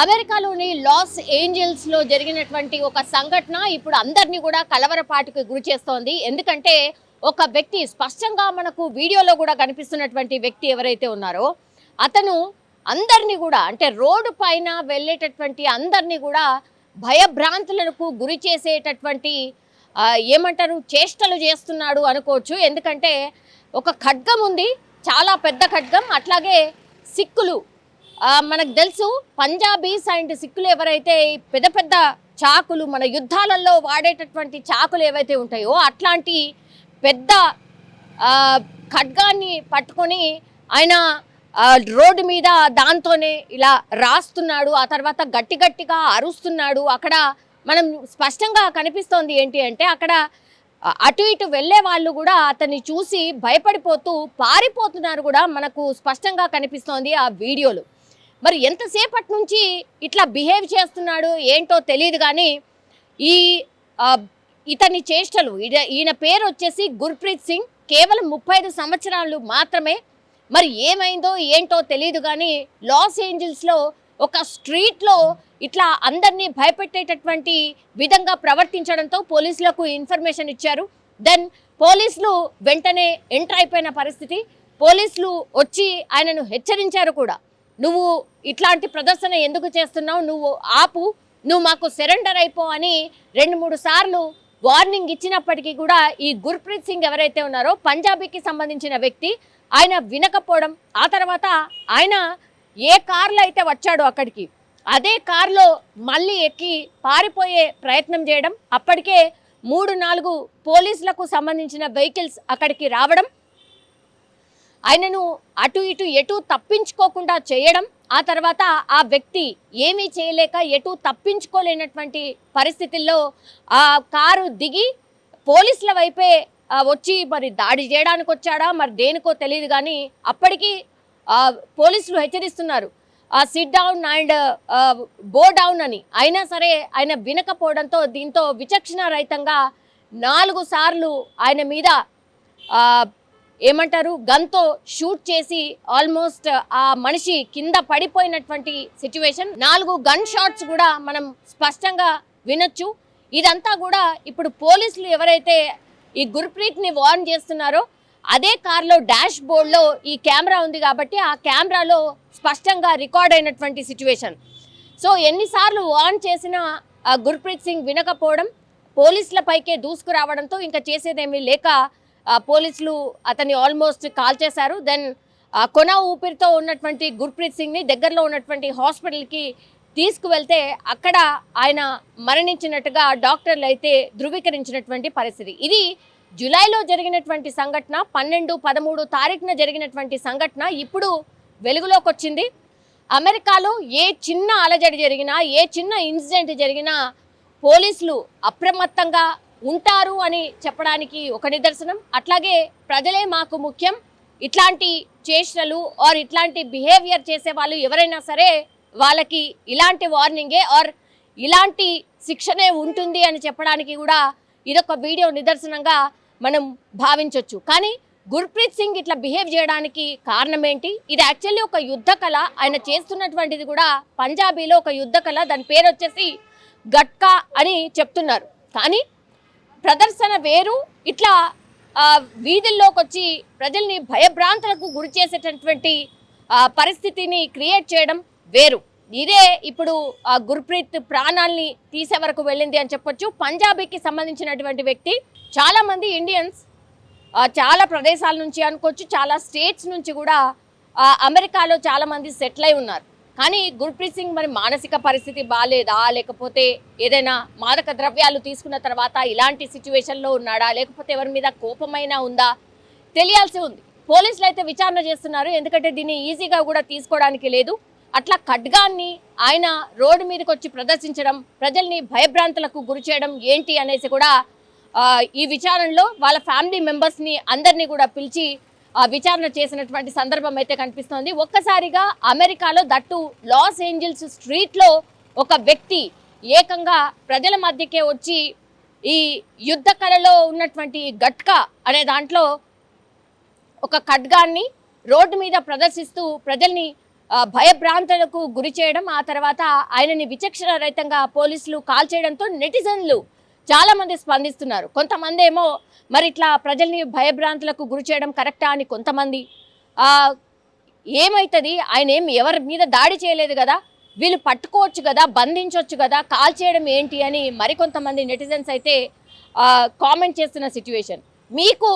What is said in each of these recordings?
అమెరికాలోని లాస్ ఏంజల్స్లో జరిగినటువంటి ఒక సంఘటన ఇప్పుడు అందరినీ కూడా కలవరపాటుకు గురి చేస్తోంది. ఎందుకంటే ఒక వ్యక్తి స్పష్టంగా మనకు వీడియోలో కూడా కనిపిస్తున్నటువంటి వ్యక్తి ఎవరైతే ఉన్నారో అతను అందరినీ కూడా అంటే రోడ్డు పైన వెళ్ళేటటువంటి అందరినీ కూడా భయభ్రాంతులకు గురి చేసేటటువంటి ఏమంటారు చేష్టలు చేస్తున్నాడు అనుకోవచ్చు. ఎందుకంటే ఒక ఖడ్గం ఉంది చాలా పెద్ద ఖడ్గం అట్లాగే సిక్కులు మనకు తెలుసు పంజాబీస్ అండ్ సిక్కులు ఎవరైతే పెద్ద పెద్ద చాకులు మన యుద్ధాలలో వాడేటటువంటి చాకులు ఏవైతే ఉంటాయో అట్లాంటి పెద్ద ఖడ్గాన్ని పట్టుకొని ఆయన రోడ్డు మీద దాంతోనే ఇలా రాస్తున్నాడు ఆ తర్వాత గట్టి గట్టిగా అరుస్తున్నాడు. అక్కడ మనం స్పష్టంగా కనిపిస్తోంది ఏంటి అంటే అక్కడ అటు ఇటు వెళ్ళే వాళ్ళు కూడా అతన్ని చూసి భయపడిపోతూ పారిపోతున్నారు కూడా మనకు స్పష్టంగా కనిపిస్తోంది ఆ వీడియోలు. మరి ఎంతసేపటి నుంచి ఇట్లా బిహేవ్ చేస్తున్నాడు ఏంటో తెలియదు కానీ ఈ ఇతని చేష్టలు ఈయన పేరు వచ్చేసి గుర్ప్రీత్ సింగ్. కేవలం ముప్పై ఐదు సంవత్సరాలు మాత్రమే. మరి ఏమైందో ఏంటో తెలియదు కానీ లాస్ ఏంజల్స్లో ఒక స్ట్రీట్లో ఇట్లా అందరినీ భయపెట్టేటటువంటి విధంగా ప్రవర్తించడంతో పోలీసులకు ఇన్ఫర్మేషన్ ఇచ్చారు. దెన్ పోలీసులు వెంటనే ఎంటర్ అయిపోయిన పరిస్థితి. పోలీసులు వచ్చి ఆయనను హెచ్చరించారు కూడా. నువ్వు ఇట్లాంటి ప్రదర్శన ఎందుకు చేస్తున్నావు? నువ్వు ఆపు నువ్వు మాకు సరెండర్ అయిపో అని రెండు మూడు సార్లు వార్నింగ్ ఇచ్చినప్పటికీ కూడా ఈ గుర్ప్రీత్ సింగ్ ఎవరైతే ఉన్నారో పంజాబీకి సంబంధించిన వ్యక్తి ఆయన వినకపోవడం ఆ తర్వాత ఆయన ఏ కార్లో అయితే వచ్చాడో అక్కడికి అదే కార్లో మళ్ళీ ఎక్కి పారిపోయే ప్రయత్నం చేయడం అప్పటికే మూడు నాలుగు పోలీసులకు సంబంధించిన వెహికల్స్ అక్కడికి రావడం ఆయనను అటు ఇటు ఎటు తప్పించుకోకుండా చేయడం ఆ తర్వాత ఆ వ్యక్తి ఏమీ చేయలేక ఎటు తప్పించుకోలేనటువంటి పరిస్థితుల్లో ఆ కారు దిగి పోలీసుల వైపే వచ్చి మరి దాడి చేయడానికి వచ్చాడా మరి దేనికో తెలియదు కానీ అప్పటికి పోలీసులు హెచ్చరిస్తున్నారు. Sit down and bow down అని. అయినా సరే ఆయన వినకపోవడంతో దీంతో విచక్షణ రహితంగా నాలుగు సార్లు ఆయన మీద ఏమంటారు? గన్తో షూట్ చేసి ఆల్మోస్ట్ ఆ మనిషి కింద పడిపోయినటువంటి సిచ్యువేషన్. నాలుగు గన్ షాట్స్ కూడా మనం స్పష్టంగా వినొచ్చు. ఇదంతా కూడా ఇప్పుడు పోలీసులు ఎవరైతే ఈ గుర్ప్రీత్ని వార్న్ చేస్తున్నారో అదే కార్లో డాష్ బోర్డ్లో ఈ కెమెరా ఉంది కాబట్టి ఆ కెమెరాలో స్పష్టంగా రికార్డ్ అయినటువంటి సిచ్యువేషన్. సో ఎన్నిసార్లు వార్న్ చేసినా ఆ గుర్ప్రీత్ సింగ్ వినకపోవడం పోలీసుల పైకే దూసుకురావడంతో ఇంకా చేసేదేమీ లేక పోలీసులు అతన్ని ఆల్మోస్ట్ కాల్ చేశారు. దెన్ కొన ఊపిరితో ఉన్నటువంటి గుర్ప్రీత్ సింగ్ని దగ్గరలో ఉన్నటువంటి హాస్పిటల్కి తీసుకువెళ్తే అక్కడ ఆయన మరణించినట్టుగా డాక్టర్లు అయితే ధృవీకరించినటువంటి పరిస్థితి. ఇది జూలైలో జరిగినటువంటి సంఘటన పన్నెండు పదమూడు తారీఖున జరిగినటువంటి సంఘటన ఇప్పుడు వెలుగులోకి వచ్చింది అమెరికాలో ఏ చిన్న అలజడి జరిగినా ఏ చిన్న ఇన్సిడెంట్ జరిగినా పోలీసులు అప్రమత్తంగా ఉంటారు అని చెప్పడానికి ఒక నిదర్శనం. అట్లాగే ప్రజలే మాకు ముఖ్యం. ఇట్లాంటి చేష్టలు ఆర్ ఇట్లాంటి బిహేవియర్ చేసే వాళ్ళు ఎవరైనా సరే వాళ్ళకి ఇలాంటి వార్నింగే ఆర్ ఇలాంటి శిక్షనే ఉంటుంది అని చెప్పడానికి కూడా ఇదొక వీడియో నిదర్శనంగా మనం భావించవచ్చు కానీ గుర్ప్రీత్ సింగ్ ఇట్లా బిహేవ్ చేయడానికి కారణం ఏంటి ఇది యాక్చువల్లీ ఒక యుద్ధ కళ. ఆయన చేస్తున్నటువంటిది కూడా పంజాబీలో ఒక యుద్ధ కళ. దాని పేరు వచ్చేసి గట్కా అని చెప్తున్నారు. కానీ ప్రదర్శన వేరు. ఇట్లా వీధుల్లోకి వచ్చి ప్రజల్ని భయభ్రాంతులకు గురి చేసేటటువంటి పరిస్థితిని క్రియేట్ చేయడం వేరు. ఇదే ఇప్పుడు ఆ గుర్ప్రీత్ ప్రాణాల్ని తీసే వరకు వెళ్ళింది అని చెప్పొచ్చు. పంజాబీకి సంబంధించినటువంటి వ్యక్తి చాలామంది ఇండియన్స్ చాలా ప్రదేశాల నుంచి అనుకోవచ్చు చాలా స్టేట్స్ నుంచి కూడా అమెరికాలో చాలామంది సెటిల్ అయి ఉన్నారు. కానీ గుర్ప్రీత్ సింగ్ మరి మానసిక పరిస్థితి బాగాలేదా లేకపోతే ఏదైనా మాదక ద్రవ్యాలు తీసుకున్న తర్వాత ఇలాంటి సిచ్యువేషన్లో ఉన్నాడా? లేకపోతే ఎవరి మీద కోపమైనా ఉందా? తెలియాల్సి ఉంది. పోలీసులు అయితే విచారణ చేస్తున్నారు. ఎందుకంటే దీన్ని ఈజీగా కూడా తీసుకోవడానికి లేదు. అట్లా ఖడ్గాన్ని ఆయన రోడ్డు మీదకి వచ్చి ప్రదర్శించడం ప్రజల్ని భయభ్రాంతులకు గురి చేయడం ఏంటి అనేసి కూడా ఈ విచారణలో వాళ్ళ ఫ్యామిలీ మెంబర్స్ని అందరినీ కూడా పిలిచి విచారణ చేసినటువంటి సందర్భం అయితే కనిపిస్తోంది. ఒక్కసారిగా అమెరికాలో దట్టు లాస్ ఏంజల్స్ స్ట్రీట్లో ఒక వ్యక్తి ఏకంగా ప్రజల మధ్యకే వచ్చి ఈ యుద్ధ కళలో ఉన్నటువంటి గట్కా అనే దాంట్లో ఒక ఖడ్గాన్ని రోడ్డు మీద ప్రదర్శిస్తూ ప్రజల్ని భయభ్రాంతులకు గురి చేయడం ఆ తర్వాత ఆయనని విచక్షణ రహితంగా పోలీసులు కాల్ చేయడంతో నెటిజన్లు చాలామంది స్పందిస్తున్నారు. కొంతమంది ఏమో మరి ఇట్లా ప్రజల్ని భయభ్రాంతులకు గురి చేయడం కరెక్టా అని కొంతమంది ఏమవుతుంది ఆయన ఏమి ఎవరి మీద దాడి చేయలేదు కదా? వీళ్ళు పట్టుకోవచ్చు కదా? బంధించవచ్చు కదా? కాల్ చేయడం ఏంటి అని మరికొంతమంది నెటిజన్స్ అయితే కామెంట్ చేస్తున్న సిచ్యువేషన్. మీకు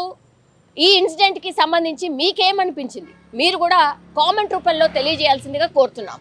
ఈ ఇన్సిడెంట్కి సంబంధించి మీకేమనిపించింది? మీరు కూడా కామెంట్ రూపంలో తెలియజేయాల్సిందిగా కోరుతున్నాం.